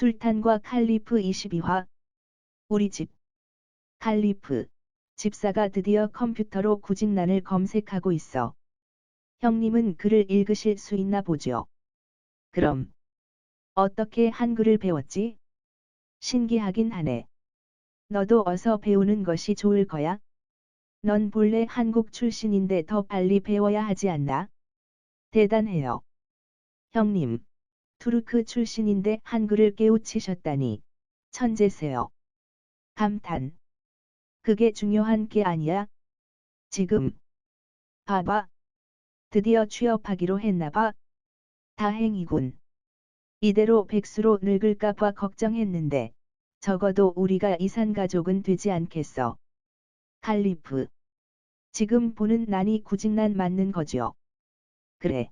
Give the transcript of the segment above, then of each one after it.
술탄과 칼리프 22화 우리 집 칼리프 집사가 드디어 컴퓨터로 구직난을 검색하고 있어. 형님은 글을 읽으실 수 있나 보죠. 그럼 어떻게 한글을 배웠지? 신기하긴 하네. 너도 어서 배우는 것이 좋을 거야. 넌 본래 한국 출신인데 더 빨리 배워야 하지 않나? 대단해요. 형님, 투르크 출신인데 한글을 깨우치셨다니. 천재세요. 감탄. 그게 중요한 게 아니야? 지금. 봐봐. 드디어 취업하기로 했나봐. 다행이군. 이대로 백수로 늙을까봐 걱정했는데, 적어도 우리가 이산가족은 되지 않겠어. 칼리프. 지금 보는 난이 구직난 맞는 거죠. 그래.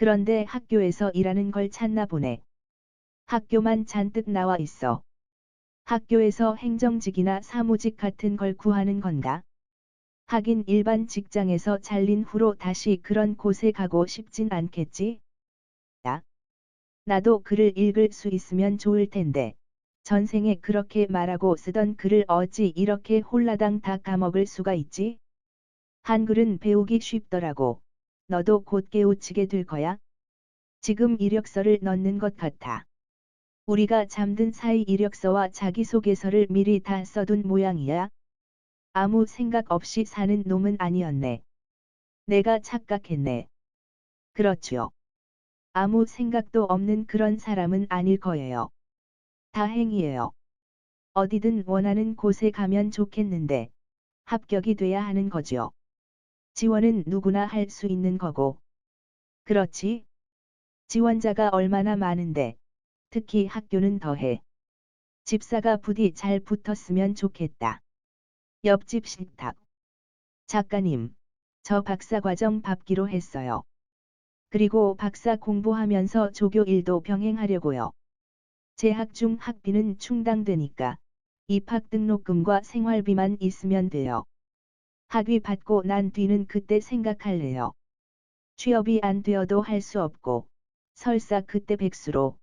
그런데 학교에서 일하는 걸 찾나 보네. 학교만 잔뜩 나와 있어. 학교에서 행정직이나 사무직 같은 걸 구하는 건가? 하긴 일반 직장에서 잘린 후로 다시 그런 곳에 가고 싶진 않겠지? 야. 나도 글을 읽을 수 있으면 좋을 텐데. 전생에 그렇게 말하고 쓰던 글을 어찌 이렇게 홀라당 다 까먹을 수가 있지? 한글은 배우기 쉽더라고. 너도 곧 깨우치게 될 거야. 지금 이력서를 넣는 것 같아. 우리가 잠든 사이 이력서와 자기소개서를 미리 다 써둔 모양이야. 아무 생각 없이 사는 놈은 아니었네. 내가 착각했네. 그렇죠. 아무 생각도 없는 그런 사람은 아닐 거예요. 다행이에요. 어디든 원하는 곳에 가면 좋겠는데 합격이 돼야 하는 거죠. 지원은 누구나 할 수 있는 거고. 그렇지? 지원자가 얼마나 많은데, 특히 학교는 더해. 집사가 부디 잘 붙었으면 좋겠다. 옆집 식탁. 작가님, 저 박사과정 밟기로 했어요. 그리고 박사 공부하면서 조교 일도 병행하려고요. 재학 중 학비는 충당되니까 입학 등록금과 생활비만 있으면 돼요. 학위 받고 난 뒤는 그때 생각할래요. 취업이 안 되어도 할 수 없고 설사 그때 백수로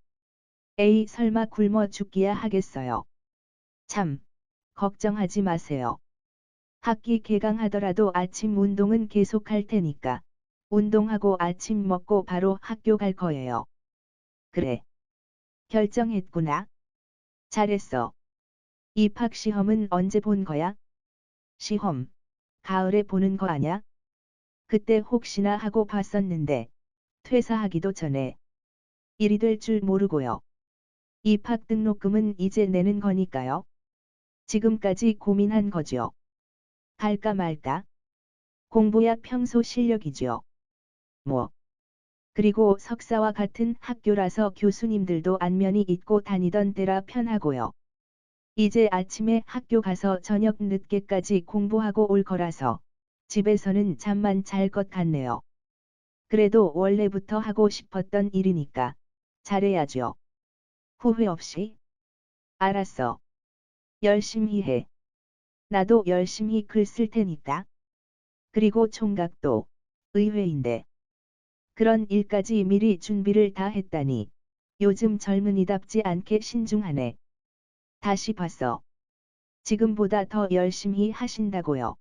에이 설마 굶어 죽기야 하겠어요. 참 걱정하지 마세요. 학기 개강하더라도 아침 운동은 계속 할 테니까 운동하고 아침 먹고 바로 학교 갈 거예요. 그래. 결정했구나. 잘했어. 입학 시험은 언제 본 거야? 시험. 가을에 보는 거 아냐? 그때 혹시나 하고 봤었는데 퇴사하기도 전에 일이 될 줄 모르고요. 입학 등록금은 이제 내는 거니까요. 지금까지 고민한 거죠. 갈까 말까? 공부야 평소 실력이죠. 뭐. 그리고 석사와 같은 학교라서 교수님들도 안면이 있고 다니던 때라 편하고요. 이제 아침에 학교 가서 저녁 늦게까지 공부하고 올 거라서 집에서는 잠만 잘 것 같네요. 그래도 원래부터 하고 싶었던 일이니까 잘해야죠. 후회 없이? 알았어. 열심히 해. 나도 열심히 글 쓸 테니까. 그리고 총각도 의외인데. 그런 일까지 미리 준비를 다 했다니. 요즘 젊은이답지 않게 신중하네. 다시 봤어. 지금보다 더 열심히 하신다고요.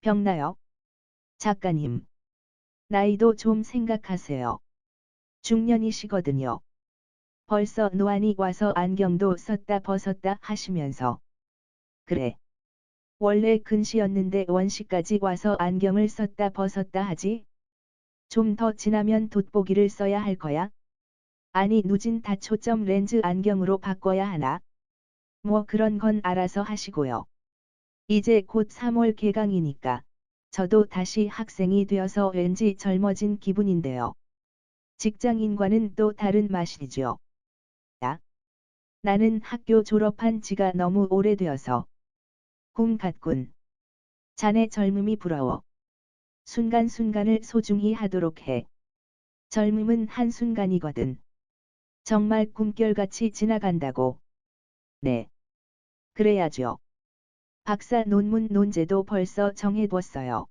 병나요? 작가님. 나이도 좀 생각하세요. 중년이시거든요. 벌써 노안이 와서 안경도 썼다 벗었다 하시면서. 그래. 원래 근시였는데 원시까지 와서 안경을 썼다 벗었다 하지? 좀 더 지나면 돋보기를 써야 할 거야? 아니 누진 다초점 렌즈 안경으로 바꿔야 하나? 뭐 그런 건 알아서 하시고요. 이제 곧 3월 개강이니까 저도 다시 학생이 되어서 왠지 젊어진 기분인데요. 직장인과는 또 다른 맛이죠. 야. 나는 학교 졸업한 지가 너무 오래되어서 꿈 같군. 자네 젊음이 부러워. 순간순간을 소중히 하도록 해. 젊음은 한순간이거든. 정말 꿈결같이 지나간다고. 네. 그래야죠. 박사 논문 논제도 벌써 정해뒀어요.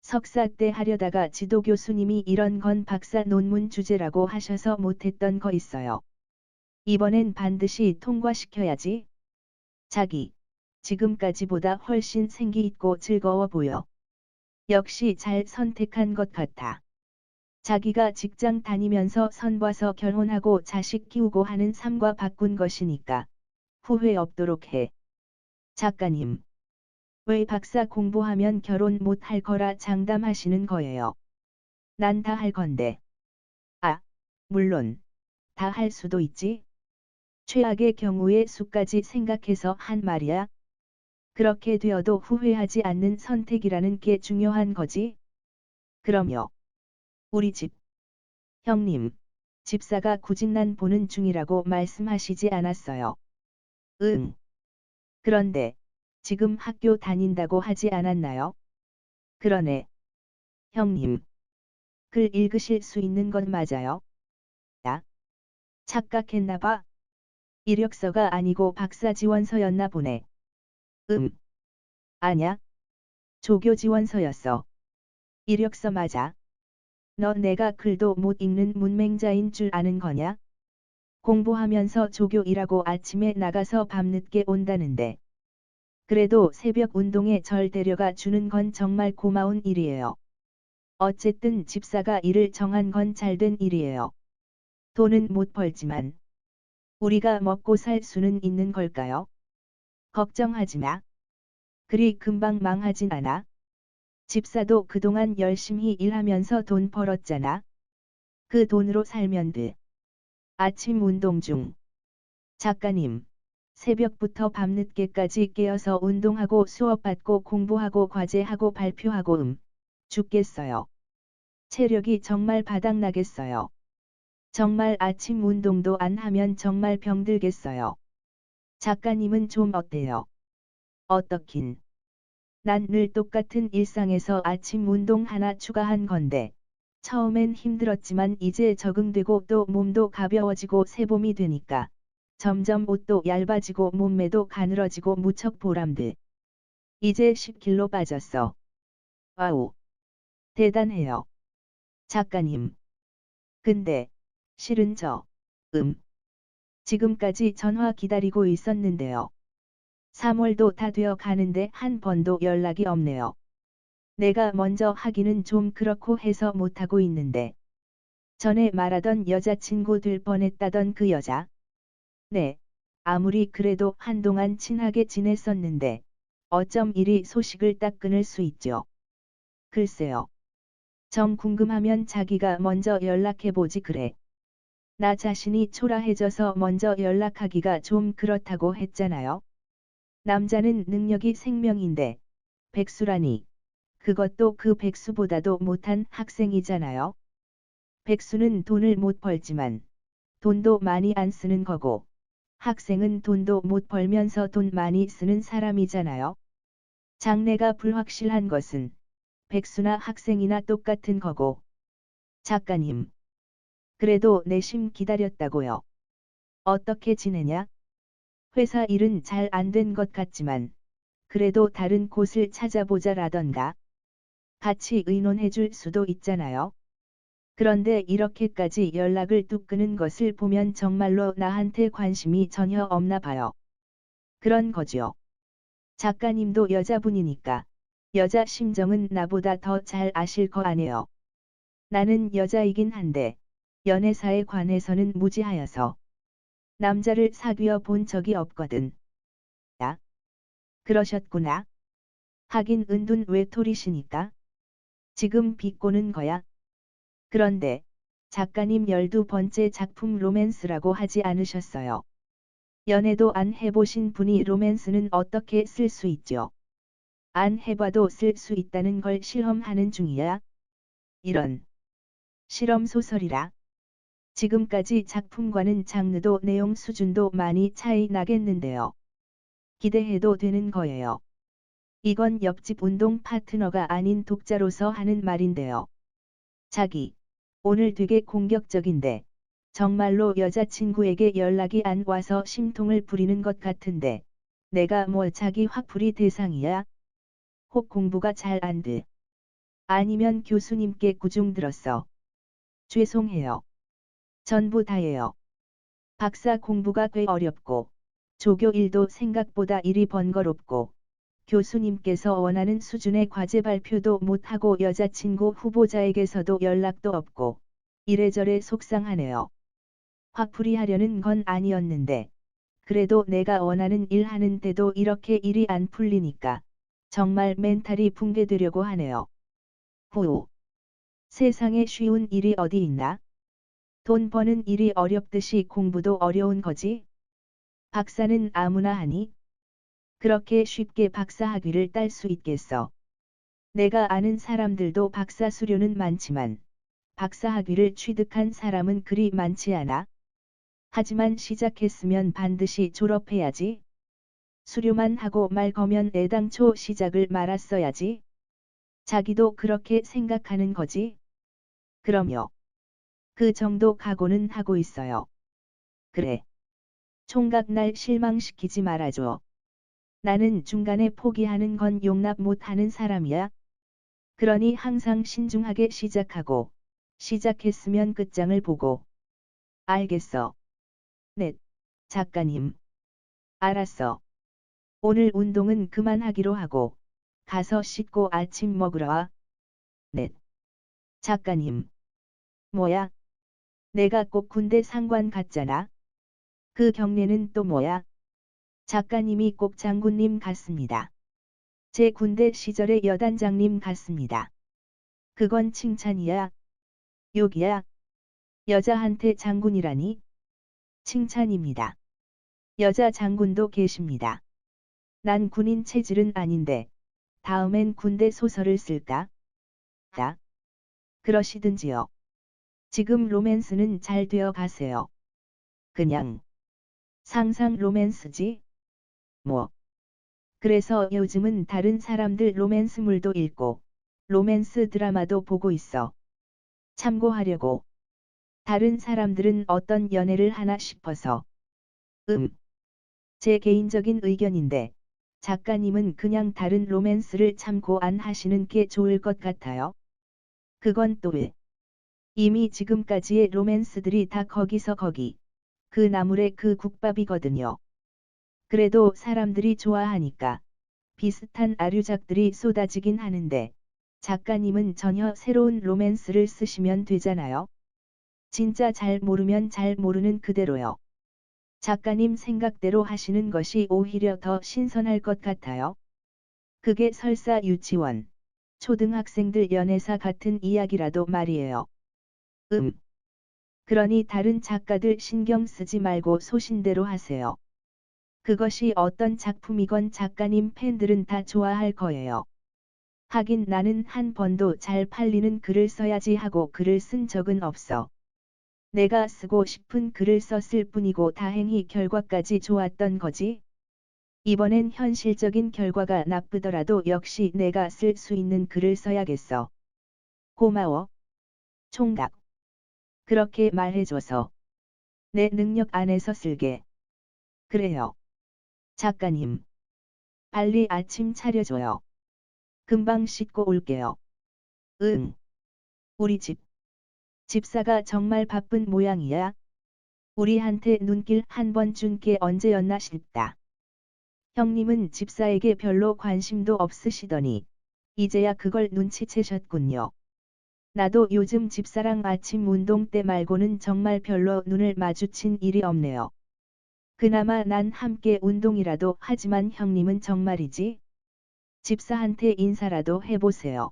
석사 때 하려다가 지도 교수님이 이런 건 박사 논문 주제라고 하셔서 못했던 거 있어요. 이번엔 반드시 통과시켜야지. 자기, 지금까지보다 훨씬 생기 있고 즐거워 보여. 역시 잘 선택한 것 같아. 자기가 직장 다니면서 선봐서 결혼하고 자식 키우고 하는 삶과 바꾼 것이니까 후회 없도록 해. 작가님. 왜 박사 공부하면 결혼 못 할 거라 장담하시는 거예요. 난 다 할 건데. 아, 물론. 다 할 수도 있지. 최악의 경우의 수까지 생각해서 한 말이야. 그렇게 되어도 후회하지 않는 선택이라는 게 중요한 거지. 그럼요. 우리 집. 형님, 집사가 구진난 보는 중이라고 말씀하시지 않았어요. 응. 그런데, 지금 학교 다닌다고 하지 않았나요? 그러네. 형님. 글 읽으실 수 있는 건 맞아요? 야. 착각했나 봐. 이력서가 아니고 박사 지원서였나 보네. 음. 아냐. 조교 지원서였어. 이력서 맞아. 너 내가 글도 못 읽는 문맹자인 줄 아는 거냐? 공부하면서 조교일하고 아침에 나가서 밤늦게 온다는데. 그래도 새벽 운동에 절 데려가 주는 건 정말 고마운 일이에요. 어쨌든 집사가 일을 정한 건 잘된 일이에요. 돈은 못 벌지만 우리가 먹고 살 수는 있는 걸까요? 걱정하지 마. 그리 금방 망하진 않아. 집사도 그동안 열심히 일하면서 돈 벌었잖아. 그 돈으로 살면 돼. 아침 운동 중. 작가님, 새벽부터 밤늦게까지 깨어서 운동하고 수업받고 공부하고 과제하고 발표하고 음, 죽겠어요. 체력이 정말 바닥나겠어요. 정말 아침 운동도 안 하면 정말 병들겠어요. 작가님은 좀 어때요? 어떻긴. 난 늘 똑같은 일상에서 아침 운동 하나 추가한 건데, 처음엔 힘들었지만 이제 적응되고 또 몸도 가벼워지고 새봄이 되니까, 점점 옷도 얇아지고 몸매도 가늘어지고 무척 보람돼. 이제 10kg 빠졌어. 와우. 대단해요. 작가님. 근데, 실은 저, 음. 지금까지 전화 기다리고 있었는데요. 3월도 다 되어 가는데 한 번도 연락이 없네요. 내가 먼저 하기는 좀 그렇고 해서 못하고 있는데. 전에 말하던 여자친구 될 뻔했다던 그 여자. 네. 아무리 그래도 한동안 친하게 지냈었는데. 어쩜 이리 소식을 딱 끊을 수 있죠. 글쎄요. 정 궁금하면 자기가 먼저 연락해보지 그래. 나 자신이 초라해져서 먼저 연락하기가 좀 그렇다고 했잖아요. 남자는 능력이 생명인데, 백수라니. 그것도 그 백수보다도 못한 학생이잖아요. 백수는 돈을 못 벌지만, 돈도 많이 안 쓰는 거고, 학생은 돈도 못 벌면서 돈 많이 쓰는 사람이잖아요. 장래가 불확실한 것은, 백수나 학생이나 똑같은 거고. 작가님. 그래도 내심 기다렸다고요. 어떻게 지내냐? 회사 일은 잘 안 된 것 같지만, 그래도 다른 곳을 찾아보자라던가. 같이 의논해 줄 수도 있잖아요. 그런데 이렇게까지 연락을 뚝 끊은 것을 보면 정말로 나한테 관심이 전혀 없나 봐요. 그런 거죠. 작가님도 여자분이니까 여자 심정은 나보다 더 잘 아실 거 아니에요. 나는 여자이긴 한데 연애사에 관해서는 무지하여서 남자를 사귀어 본 적이 없거든. 야. 그러셨구나. 하긴 은둔 외톨이시니까. 지금 비꼬는 거야. 그런데 작가님 열두 번째 작품 로맨스라고 하지 않으셨어요. 연애도 안 해보신 분이 로맨스는 어떻게 쓸 수 있죠? 안 해봐도 쓸 수 있다는 걸 실험하는 중이야. 이런 실험 소설이라. 지금까지 작품과는 장르도 내용 수준도 많이 차이 나겠는데요. 기대해도 되는 거예요. 이건 옆집 운동 파트너가 아닌 독자로서 하는 말인데요. 자기, 오늘 되게 공격적인데, 정말로 여자친구에게 연락이 안 와서 심통을 부리는 것 같은데, 내가 뭐 자기 화풀이 대상이야? 혹 공부가 잘 안 돼. 아니면 교수님께 구중 들었어. 죄송해요. 전부 다예요. 박사 공부가 꽤 어렵고 조교 일도 생각보다 일이 번거롭고 교수님께서 원하는 수준의 과제 발표도 못하고 여자친구 후보자에게서도 연락도 없고 이래저래 속상하네요. 화풀이 하려는 건 아니었는데 그래도 내가 원하는 일 하는 때도 이렇게 일이 안 풀리니까 정말 멘탈이 붕괴되려고 하네요. 후. 세상에 쉬운 일이 어디 있나? 돈 버는 일이 어렵듯이 공부도 어려운 거지? 박사는 아무나 하니? 그렇게 쉽게 박사 학위를 딸 수 있겠어. 내가 아는 사람들도 박사 수료는 많지만 박사 학위를 취득한 사람은 그리 많지 않아. 하지만 시작했으면 반드시 졸업해야지. 수료만 하고 말 거면 애당초 시작을 말았어야지. 자기도 그렇게 생각하는 거지? 그럼요. 그 정도 각오는 하고 있어요. 그래. 총각 날 실망시키지 말아줘. 나는 중간에 포기하는 건 용납 못하는 사람이야. 그러니 항상 신중하게 시작하고 시작했으면 끝장을 보고. 알겠어. 넷. 작가님. 알았어. 오늘 운동은 그만하기로 하고 가서 씻고 아침 먹으러 와. 넷. 작가님. 뭐야? 내가 꼭 군대 상관 같잖아. 그 경례는 또 뭐야? 작가님이 꼭 장군님 같습니다. 제 군대 시절의 여단장님 같습니다. 그건 칭찬이야. 욕이야. 여자한테 장군이라니? 칭찬입니다. 여자 장군도 계십니다. 난 군인 체질은 아닌데, 다음엔 군대 소설을 쓸까? 다. 그러시든지요. 지금 로맨스는 잘 되어 가세요. 그냥 상상 로맨스지? 뭐. 그래서 요즘은 다른 사람들 로맨스물도 읽고 로맨스 드라마도 보고 있어. 참고하려고. 다른 사람들은 어떤 연애를 하나 싶어서. 음. 제 개인적인 의견인데 작가님은 그냥 다른 로맨스를 참고 안 하시는 게 좋을 것 같아요. 그건 또 왜? 이미 지금까지의 로맨스들이 다 거기서 거기. 그 나물의 그 국밥이거든요. 그래도 사람들이 좋아하니까 비슷한 아류작들이 쏟아지긴 하는데 작가님은 전혀 새로운 로맨스를 쓰시면 되잖아요. 진짜 잘 모르면 잘 모르는 그대로요. 작가님 생각대로 하시는 것이 오히려 더 신선할 것 같아요. 그게 설사 유치원, 초등학생들 연애사 같은 이야기라도 말이에요. 음. 그러니 다른 작가들 신경 쓰지 말고 소신대로 하세요. 그것이 어떤 작품이건 작가님 팬들은 다 좋아할 거예요. 하긴 나는 한 번도 잘 팔리는 글을 써야지 하고 글을 쓴 적은 없어. 내가 쓰고 싶은 글을 썼을 뿐이고 다행히 결과까지 좋았던 거지. 이번엔 현실적인 결과가 나쁘더라도 역시 내가 쓸 수 있는 글을 써야겠어. 고마워. 총각. 그렇게 말해줘서 내 능력 안에서 쓸게. 그래요. 작가님. 빨리 아침 차려줘요. 금방 씻고 올게요. 응. 우리 집. 집사가 정말 바쁜 모양이야. 우리한테 눈길 한 번 준 게 언제였나 싶다. 형님은 집사에게 별로 관심도 없으시더니 이제야 그걸 눈치채셨군요. 나도 요즘 집사랑 아침 운동 때 말고는 정말 별로 눈을 마주친 일이 없네요. 그나마 난 함께 운동이라도 하지만 형님은 정말이지. 집사한테 인사라도 해보세요.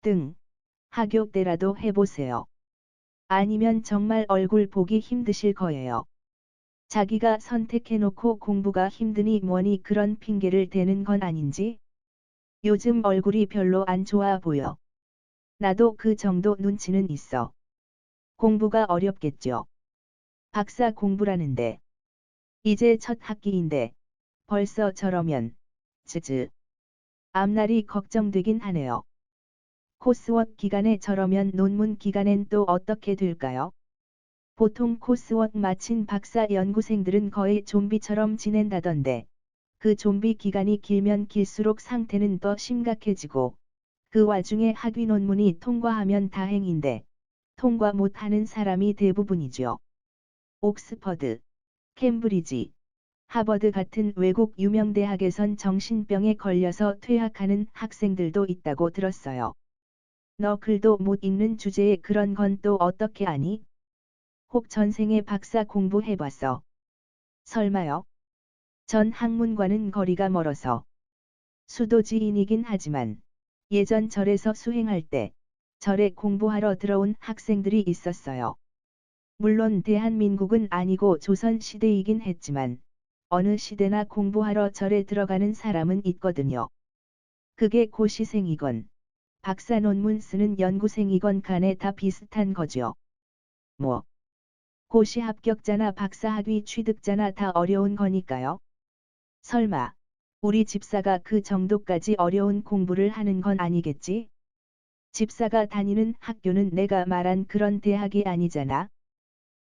등. 하교 때라도 해보세요. 아니면 정말 얼굴 보기 힘드실 거예요. 자기가 선택해놓고 공부가 힘드니 뭐니 그런 핑계를 대는 건 아닌지? 요즘 얼굴이 별로 안 좋아 보여. 나도 그 정도 눈치는 있어. 공부가 어렵겠죠. 박사 공부라는데. 이제 첫 학기인데. 벌써 저러면. 즈즈. 앞날이 걱정되긴 하네요. 코스웍 기간에 저러면 논문 기간엔 또 어떻게 될까요? 보통 코스웍 마친 박사 연구생들은 거의 좀비처럼 지낸다던데. 그 좀비 기간이 길면 길수록 상태는 더 심각해지고 그 와중에 학위 논문이 통과하면 다행인데 통과 못하는 사람이 대부분이죠. 옥스퍼드, 캠브리지, 하버드 같은 외국 유명 대학에선 정신병에 걸려서 퇴학하는 학생들도 있다고 들었어요. 너 글도 못 읽는 주제에 그런 건 또 어떻게 아니? 혹 전생에 박사 공부해봤어. 설마요? 전 학문과는 거리가 멀어서 수도지인이긴 하지만 예전 절에서 수행할 때 절에 공부하러 들어온 학생들이 있었어요. 물론 대한민국은 아니고 조선 시대이긴 했지만 어느 시대나 공부하러 절에 들어가는 사람은 있거든요. 그게 고시생이건 박사 논문 쓰는 연구생이건 간에 다 비슷한 거죠. 뭐 고시 합격자나 박사 학위 취득자나 다 어려운 거니까요. 설마 우리 집사가 그 정도까지 어려운 공부를 하는 건 아니겠지? 집사가 다니는 학교는 내가 말한 그런 대학이 아니잖아.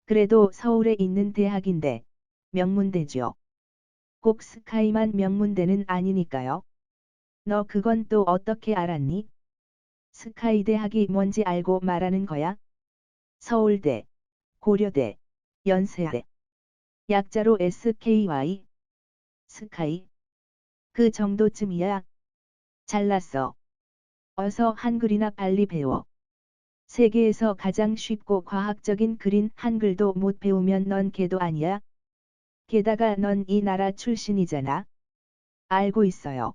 그래도 서울에 있는 대학인데 명문대죠. 꼭 스카이만 명문대는 아니니까요. 너 그건 또 어떻게 알았니? 스카이 대학이 뭔지 알고 말하는 거야? 서울대, 고려대, 연세대. 약자로 SKY. 스카이. 그 정도쯤이야. 잘났어. 어서 한글이나 빨리 배워. 세계에서 가장 쉽고 과학적인 글인 한글도 못 배우면 넌 개도 아니야? 게다가 넌 이 나라 출신이잖아. 알고 있어요.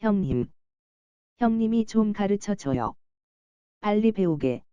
형님. 형님이 좀 가르쳐 줘요. 빨리 배우게.